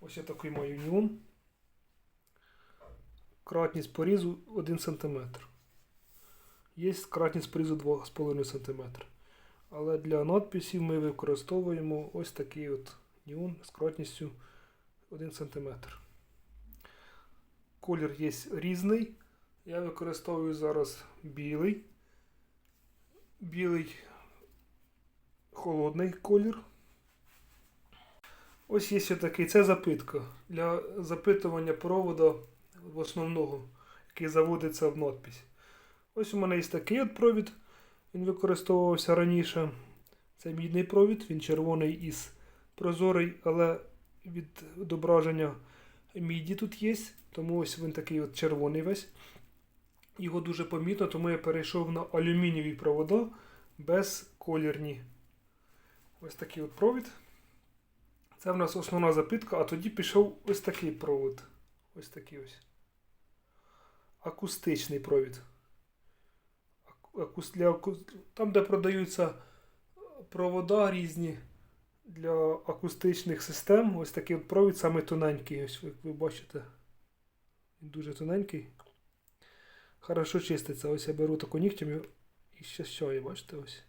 Ось я такий маю нюн. Кратність порізу 1 см. Є кратність порізу 2,5 см. Але для надписів ми використовуємо ось такий от нюн з кратністю 1 см. Колір є різний. Я використовую зараз білий. Білий холодний колір. Ось є ще такий, це запитка для запитування провода в основного, який заводиться в надпись. Ось у мене є такий от провід, він використовувався раніше. Це мідний провід, він червоний із прозорий, але відображення міді тут є, тому ось він такий от червоний весь. Його дуже помітно, тому я перейшов на алюмінієві провода безколірні. Ось такий от провід. Це в нас основна запитка, а тоді пішов ось такий провод. Ось такий ось. Акустичний провід. Там, де продаються провода різні для акустичних систем, ось такий от провід, саме тоненький. Ось як ви бачите. Він дуже тоненький. Хорошо чиститься. Ось я беру таку нігтем і- і щащаю, бачите ось.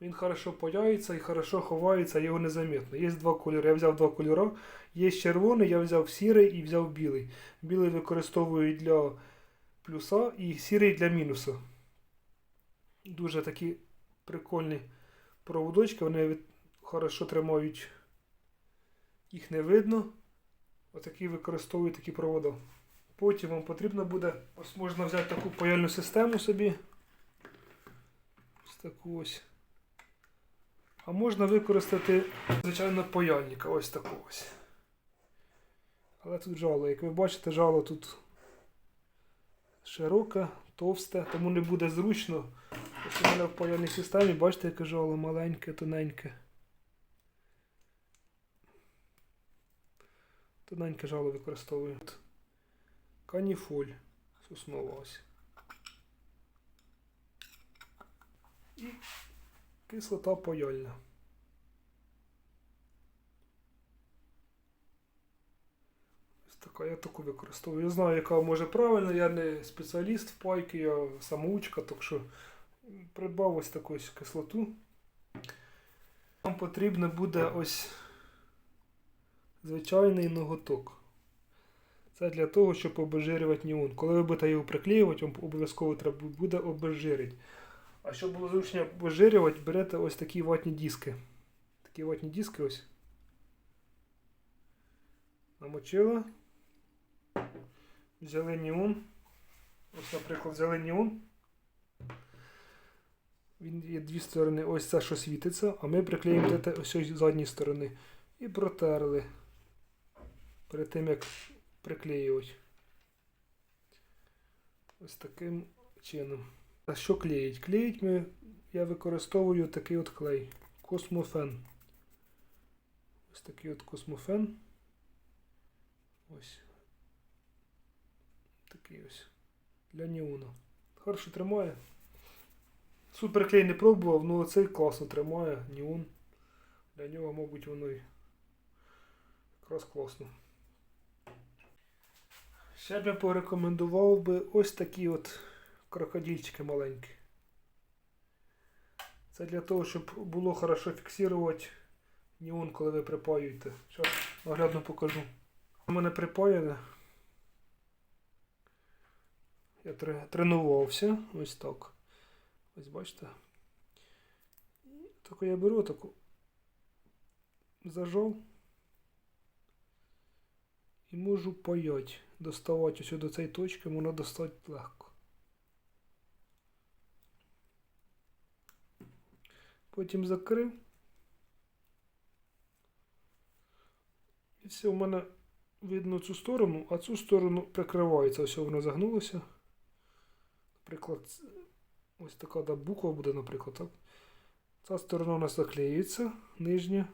Він хорошо паяється і хорошо ховається, його незаметно. Є два кольори. Я взяв два кольори. Є червоний, я взяв сірий і взяв білий. Білий використовую для плюса і сірий для мінуса. Дуже такі прикольні проводочки, вони від... хорошо тримають. Їх не видно. Отакі використовую такі провода. Потім вам потрібно буде, ось можна взяти таку паяльну систему собі. Ось таку ось. А можна використати, звичайно, паяльника. Ось таку ось. Але тут жало. Як ви бачите, жало тут широке, товсте, тому не буде зручно. Ось у мене в паяльній системі, бачите, яке жало маленьке, тоненьке. Тоненьке жало використовую. Каніфоль. Соснова ось. Кислота паяльна. Ось така, я таку використовую. Я знаю, яка може правильно, я не спеціаліст в пайки, я самоучка, так що придбав ось таку ось кислоту. Нам потрібно буде ось звичайний ноготок. Це для того, щоб обезжирювати неон. Коли ви будете його приклеювати, вам обов'язково треба буде обезжирити. А щоб було зручно обезжирювати, берете ось такі ватні диски. Такі ватні диски ось. Намочила. Взяли неон. Ось, наприклад, взяли неон. Він є дві сторони. Ось це, що світиться, а ми приклеїмо до ось з задньої сторони. І протерли. Перед тим як приклеювати. Ось таким чином. А що клеїть? Клеїть ми, я використовую такий от клей. Космофен. Ось такий от космофен. Ось. Такий ось. Для неону. Хорошо тримає. Суперклей не пробував, але цей класно тримає. Неон. Для нього, мабуть, воно і якраз класно. Ще б я порекомендував би ось такі от крокодильчики маленькі. Це для того, щоб було хорошо фіксувати неон, коли ви припаюєте. Зараз наглядно покажу. У мене припаяне. Я тренувався. Ось так. Ось бачите. І таку я беру, таку зажав. І можу паять. Доставати ось до цієї точки, можна достати легко. Потім закрив. І все, у мене видно цю сторону, а цю сторону прикривається. Ось воно загнулося. Наприклад, ось така да, буква буде, наприклад, так. Ця сторона у нас заклеюється, нижня.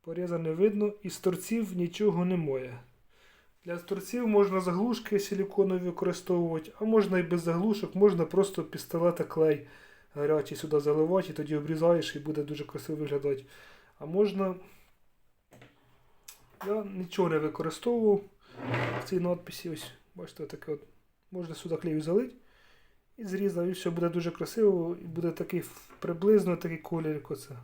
Поріза не видно, і з торців нічого немає. Для торців можна заглушки силіконові використовувати, а можна і без заглушок, можна просто пістолета клей гарячий сюди заливати, і тоді обрізаєш і буде дуже красиво виглядати. А можна Я нічого не використовував в цій надписі. Ось, бачите, таке от. Можна сюди клею залити і зрізав, і все буде дуже красиво, і буде такий приблизно такий колір, як оце.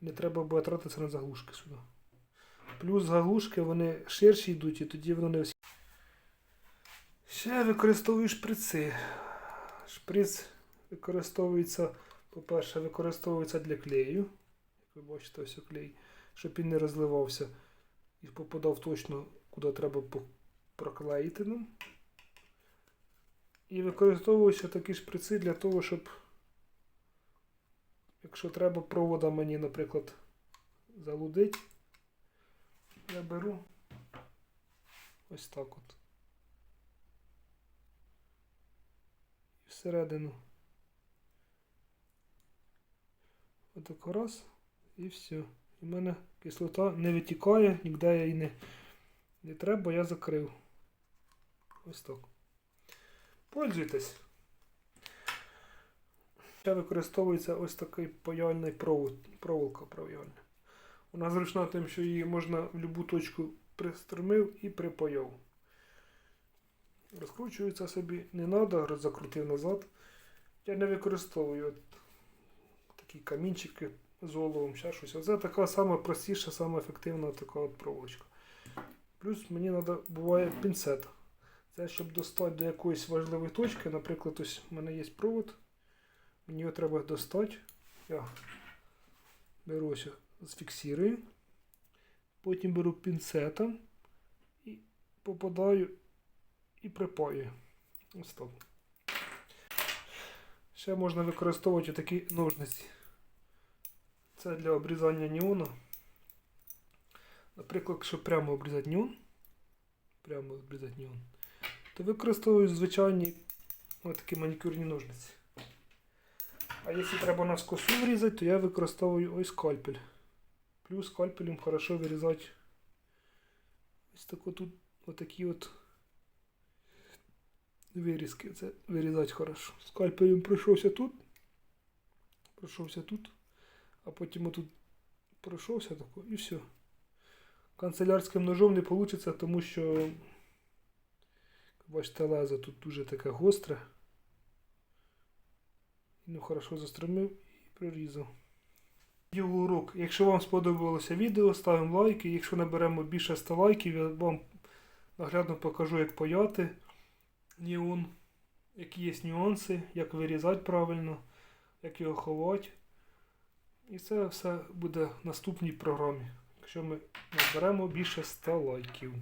Не треба буде тратитися на заглушки сюди. Плюс заглушки вони ширші йдуть, і тоді воно не всі. Ще використовую шприци. Шприц використовується, по-перше, використовується для клею. Як ви бачите, ось клей, щоб він не розливався і попадав точно, куди треба проклеїти нам. І використовуються такі шприци для того, щоб, якщо треба провода мені, наприклад, залудить, я беру ось так от. Всередину. Отако раз і все. І в мене кислота не витікає, ніде я її не, не треба, я закрив. Ось так. Пользуйтесь. Ще використовується ось такий паяльний провод, проволока паяльна. Вона зручна тим, що її можна в будь-яку точку пристромив і припаяв. Розкручується собі, не треба, закрутив назад. Я не використовую такі камінчики з оловом, ще щось. Оце така сама простіша, сама ефективна така от проволочка. Плюс мені треба буває пінцет. Це щоб достати до якоїсь важливої точки. Наприклад, ось в мене є провод. Мені його треба достати. Я беру ось, зфіксирую. Потім беру пінцетом і попадаю і припаю. Ось так. Ще можна використовувати такі ножниці. Це для обрізання неону. Наприклад, якщо прямо обрізати неон, прямо обрізати неон, то використовую звичайні такі манікюрні ножниці. А якщо треба на скосу врізати, то я використовую ось скальпель. Плюс скальпелем хорошо вирізати ось таку тут отакі от вирізки. Це вирізати хорошо. Скальпелем пройшовся тут. Пройшовся тут. А потім отут пройшовся тако і все. Канцелярським ножом не вийде, тому що бачите, лезо тут дуже таке гостре. Ну, хорошо застромив і прорізав. Урок. Якщо вам сподобалося відео, ставимо лайки. Якщо наберемо більше 100 лайків, я вам наглядно покажу, як паяти неон, які є нюанси, як вирізати правильно, як його ховати. І це все буде в наступній програмі, якщо ми наберемо більше 100 лайків.